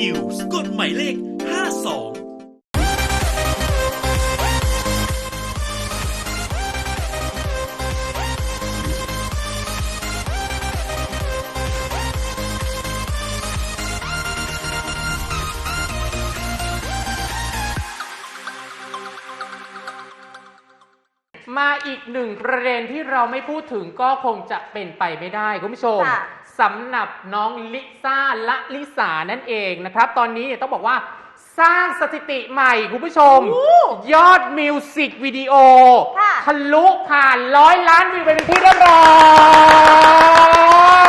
นิวส์กฎหมายเลข 52มาอีกหนึ่งประเด็นที่เราไม่พูดถึงก็คงจะเป็นไปไม่ได้คุณผู้ชมค่ะ สำหรับน้องลิซ่าละลิสานั่นเองนะครับ ตอนนี้เนี่ยต้องบอกว่าสร้างสถิติใหม่คุณผู้ชม ยอดมิวสิกวิดีโอค่ะ ทะลุผ่านร้อยล้านวิวไปเป็นที่เรียบร้อ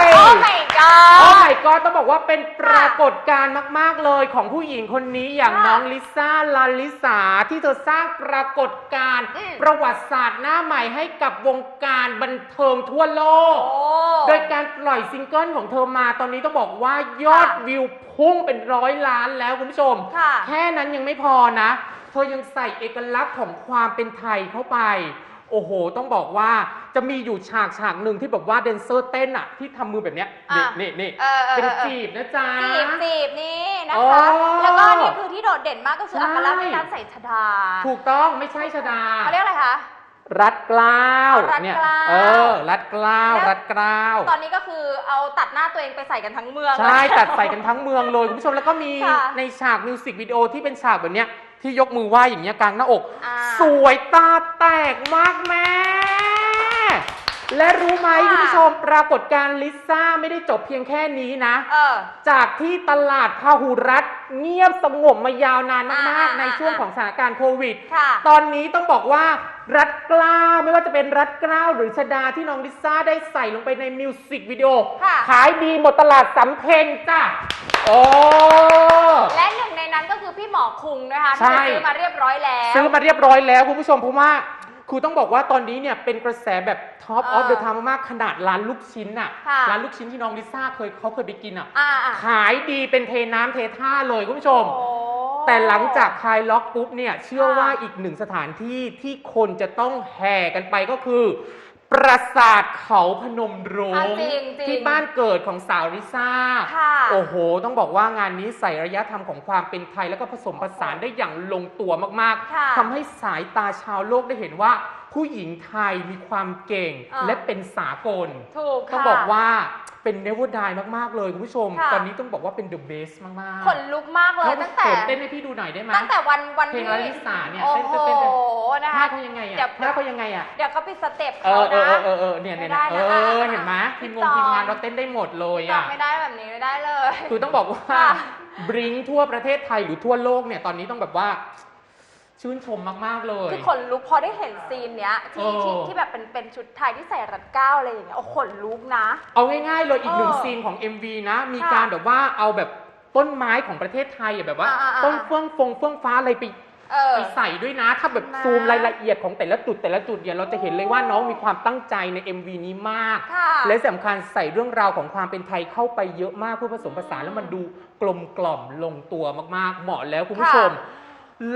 ย โอ้ my โอ้ god ไม่ก็ต้องบอกว่า เป็นปรากฏการณ์มาก ๆ เลยของผู้หญิงคนนี้อย่างค่ะน้องลิซ่าลาลิสาที่เธอสร้างปรากฏการณ์อืม ประวัติศาสตร์หน้าใหม่ให้กับวงการบันเทิงทั่วโลก โอ้ โดยการปล่อยซิงเกิลของเธอมาตอนนี้ต้องบอกว่ายอดค่ะวิวพุ่งเป็นร้อยล้านแล้วคุณผู้ชม ค่ะแค่นั้นยังไม่พอนะ เธอยังใส่เอกลักษณ์ของความเป็นไทยเข้าไป โอ้โห ต้องบอกว่าจะมีอยู่ฉากฉากหนึ่งที่แบบว่าแดนเซอร์เต้นอะที่ทำมือแบบเนี้ยนี่อะ นี่นี่เออเออเป็นเออจีบนะจ๊ะ จีบจีบนี่นะโอ้คะแล้วก็นี่คือที่โดดเด่นมากก็คือใช่ อัตลักษณ์ในการใส่ชดาถูกต้องไม่ใช่ชดา เขาเรียกอะไรคะ รัดเกล้าวรัดเนี่ยเกล้าเออ รัดเกล้าวแล้ว รัดเกล้าวตอนนี้ก็คือเอาตัดหน้าตัวเองไปใส่กันทั้งเมือง ใช่ตัดใส่กันทั้งเมืองเลยคุณผู้ชมแล้วก็มีค่ะ ในฉากมิวสิกวิดีโอที่เป็นฉากแบบเนี้ย ที่ยกมือไหว้อย่างเงี้ยกลางหน้าอก อ่า สวยตาแตกมากแม่ และรู้ไหมค่ะคุณผู้ชมปรากฏการณ์ลิซ่าไม่ได้จบเพียงแค่นี้นะ เออจากที่ตลาดพาหุรัฐเงียบสงบมายาวนานมากๆอ่าในช่วงของสถานการณ์โควิด ค่ะ ตอนนี้ต้องบอกว่ารัดเกล้าวไม่ว่าจะเป็นรัดเกล้าวหรือชดาที่น้องลิซ่าได้ใส่ลงไปในมิวสิกวิดีโอ ค่ะ ขายดีหมดตลาดสำเพ็งจ้ะโอ้ และหนึ่งในนั้นก็คือพี่หมอคุงนะคะใช่ที่ซื้อมาเรียบร้อยแล้ว ซื้อมาเรียบร้อยแล้วคุณผู้ชมเพราะว่า คือต้องบอกว่าตอนนี้เนี่ยเป็นกระแสแบบท็อปอเอออฟเดอะไทม์มากๆขนาดร้านลูกชิ้นอะค่ะร้านลูกชิ้นที่น้องลิซ่าเคยเขาเคยไปกินอะอ่าอ่า ขายดีเป็นเทน้ำเทท่าเลยคุณผู้ชม โอ้ แต่หลังจากคลายล็อกปุ๊บเนี่ยเชื่อค่ะว่าอีกหนึ่งสถานที่ที่คนจะต้องแห่กันไปก็คือ ปราสาทเขาพนมรุ้อะงจริงจริงที่บ้านเกิดของสาวลิซ่า ค่ะ โอ้โห ต้องบอกว่างานนี้ใส่ระยะธรรมของความเป็นไทย แล้วก็ผสมผสานได้อย่างลงตัวมากค่ะ ๆทำให้สายตาชาวโลกได้เห็นว่า ผู้หญิงไทยมีความเก่งอะและเป็นสากล ถูกค่ะต้องบอกว่าเป็นเนวดายมาก ๆ เลยคุณผู้ชม ค่ะ ตอนนี้ต้องบอกว่าเป็น the best มากๆขนลุกมากเลยแล้วตั้งแต่เขินเต้นให้พี่ดูหน่อยได้ไหม ตั้งแต่วันวันเพลงที่ลาลิสาเนี่ยโอ้เต้นโหเต้นเต้น นะท่าคะ เขายังไงเดี๋อะยวท่าเขายังไงอะ เดี๋ยวก็ปิดสเต็ปเอเขาอเอนะ อเออเออเนี่ยเนี่ยไม่ได้เอนะออะเห็นไหมทีพี่มงงจอนทีมงานเราเต้นได้หมดเลยจอะำไม่ได้แบบนี้ไม่ได้เลย คือต้องบอกว่าค่ะบริงทั่วประเทศไทยหรือทั่วโลกเนี่ยตอนนี้ต้องแบบว่า ชื่นชมมาก ๆ เลย คือขนลุกพอได้เห็นซีนเนี้ยที่เออที่ที่แบบเป็นเป็นชุดไทยที่ใส่รัดเกล้าอะไรอย่างเงี้ยโอ้ขนลุกนะ เอาง่าย ๆ เลยอีกหนึ่งเออซีนของ MV นะ มีค่ะการแบบว่าเอาแบบต้นไม้ของประเทศไทยอะแบบว่าอ่าๆๆต้นเฟื่องฟงเฟื่องฟ้าอะไรไปเออไปใส่ด้วยนะ ถ้าแบบนะซูมรายละเอียดของแต่ละจุดแต่ละจุดเนี่ยเราจะเห็นเลยว่าน้องมีความตั้งใจใน MV นี้มากค่ะและสำคัญใส่เรื่องราวของความเป็นไทยเข้าไปเยอะมากเพื่อผสมผสานแล้วมันดูกลมกล่อมลงตัวมากๆ เหมาะแล้วคุณผู้ชม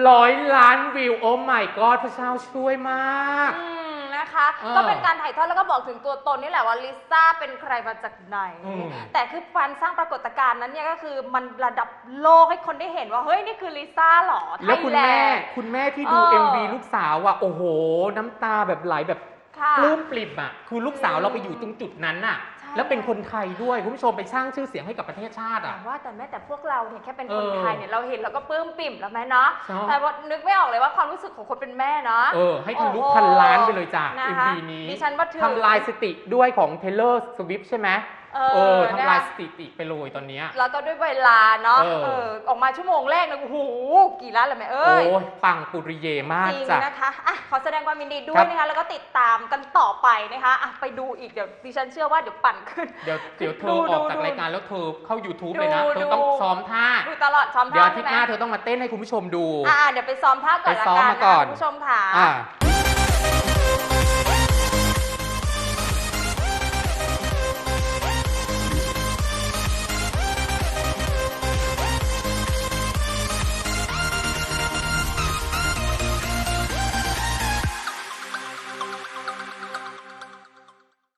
ร้อยล้านวิว โอ้ my god พระเจ้าช่วยมาก อืมนะคะ เออก็เป็นการถ่ายทอดแล้วก็บอกถึงตัวตนนี่แหละว่าลิซ่าเป็นใครมาจากไหน อืม แต่คือการสร้างปรากฏการณ์นั้นเนี่ยก็คือมันระดับโลกให้คนได้เห็นว่า เฮ้ย นี่คือลิซ่าเหรอแล้วคุณแม่ไทยลนด์ คุณแม่ที่ดู เออ MV ลูกสาวอะ โอ้โห น้ำตาแบบไหลแบบค่ะ ปลื้มปริ่มอะ คือลูกสาวเราไปอยู่ตรงจุดนั้นอะใช่ แล้วเป็นคนไทยด้วยคุณผู้ชมไปสร้างชื่อเสียงให้กับประเทศชาติแต่อะว่าแต่แม้แต่พวกเราเนี่ยแค่เป็นคนเออไทยเนี่ยเราเห็นเราก็ปลื้มปิ่มแล้วแม่เนาะใช่ แต่ว่านึกไม่ออกเลยว่าความรู้สึกของคนเป็นแม่เนาะ เออ ให้ทะลุโอ้โหพันล้านไปเลยจ้ะ นะคะ MV นี้ดิฉันว่าถือทำลายสติด้วยของ Taylor Swift ใช่ไหม เอเอออทำลายนะคะสถิติไปเลยตอนเนี้ย แล้วก็ด้วยเวลาเนาะเออ เออออกมาชั่วโมงแรกนะโอ้โหกี่ล้านเลยแม่เอ้โอ้ยยปังปุริเยมากจริงจ้ะ นะคะอะขอแสดงความยินดีด้วครัยบ นะคะ แล้วก็ติดตามกันต่อไปนะคะอะไปดูอีกเดี๋ยวดิฉันเชื่อว่าเดี๋ยวปั่นขึ้น เดี๋ยวเดี๋ยวเธดูอออกดูจากดูรายการแล้วเธอเข้า YouTube เลยนะดูเธอต้องดู ซ้อมท่า ดูตลอดซ้อมเดี๋ยวท่าอาทิตใช่ย์ไหหมน้าเธอต้องมาเต้นให้คุณผู้ชมดู อ่าเดี๋ยวไปซ้อมท่าก่อนไปละซ้อมกันมานะก่คะอนคุณผู้ชมค่ะ อ่า